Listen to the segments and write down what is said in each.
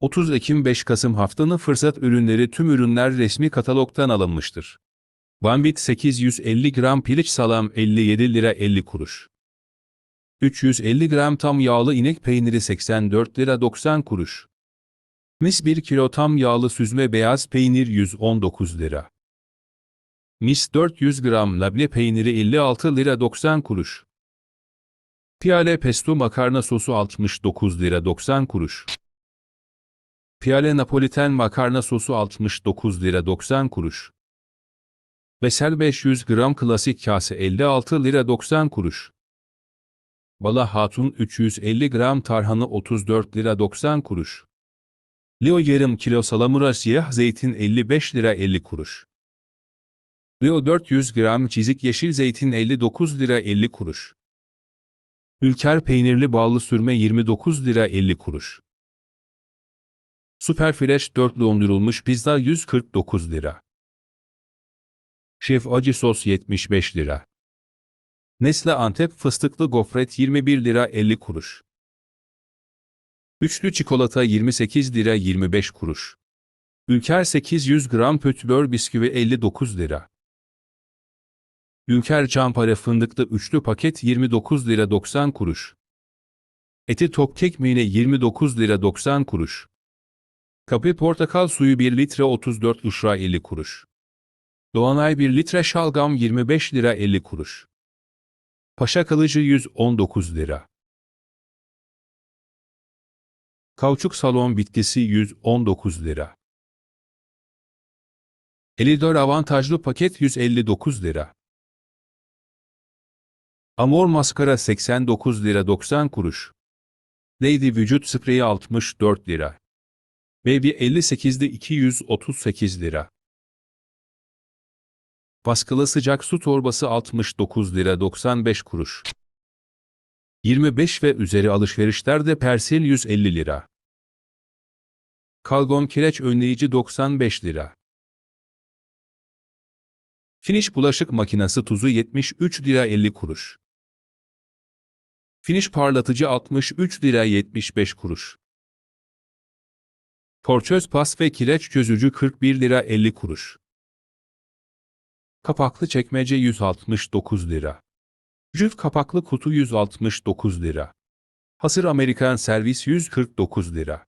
30 Ekim 5 Kasım haftanın fırsat ürünleri tüm ürünler resmi katalogdan alınmıştır. Bambit 850 gram piliç salam 57 lira 50 kuruş. 350 gram tam yağlı inek peyniri 84 lira 90 kuruş. Mis 1 kilo tam yağlı süzme beyaz peynir 119 lira. Mis 400 gram labne peyniri 56 lira 90 kuruş. Piyale pesto makarna sosu 69 lira 90 kuruş. Piyale Napoliten makarna sosu 69 lira 90 kuruş. Besel 500 gram klasik kase 56 lira 90 kuruş. Bala Hatun 350 gram tarhanı 34 lira 90 kuruş. Leo yarım kilo salamura siyah zeytin 55 lira 50 kuruş. Leo 400 gram çizik yeşil zeytin 59 lira 50 kuruş. Ülker peynirli ballı sürme 29 lira 50 kuruş. Super Fresh 4 dondurulmuş pizza 149 lira. Şef acı sos 75 lira. Nesle Antep fıstıklı gofret 21 lira 50 kuruş. Üçlü çikolata 28 lira 25 kuruş. Ülker 800 gram pötibör bisküvi 59 lira. Ülker Çampara fındıklı üçlü paket 29 lira 90 kuruş. Eti tok kekmeğine 29 lira 90 kuruş. Kapı portakal suyu 1 litre 34 uşra 50 kuruş. Doğanay 1 litre şalgam 25 lira 50 kuruş. Paşa kalıcı 119 lira. Kauçuk salon bitkisi 119 lira. Elidor avantajlı paket 159 lira. Amor maskara 89 lira 90 kuruş. Lady vücut spreyi 64 lira. Baby 58'de 238 lira. Baskılı sıcak su torbası 69 lira 95 kuruş. 25 ve üzeri alışverişlerde persil 150 lira. Kalgon kireç önleyici 95 lira. Finish bulaşık makinesi tuzu 73 lira 50 kuruş. Finish parlatıcı 63 lira 75 kuruş. Porçöz pas ve kireç çözücü 41 lira 50 kuruş. Kapaklı çekmece 169 lira. Jüf kapaklı kutu 169 lira. Hasır Amerikan servis 149 lira.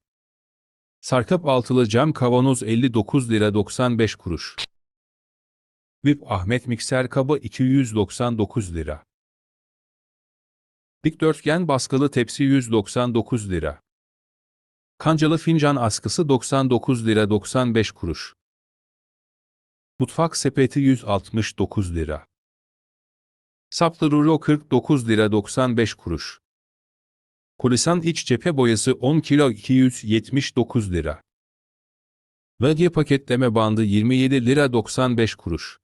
Sarkap altılı cam kavanoz 59 lira 95 kuruş. VIP Ahmet mikser kabı 299 lira. Dikdörtgen baskılı tepsi 199 lira. Kancalı fincan askısı 99 lira 95 kuruş. Mutfak sepeti 169 lira. Saplı rulo 49 lira 95 kuruş. Kolisan iç cephe boyası 10 kilo 279 lira. Vege paketleme bandı 27 lira 95 kuruş.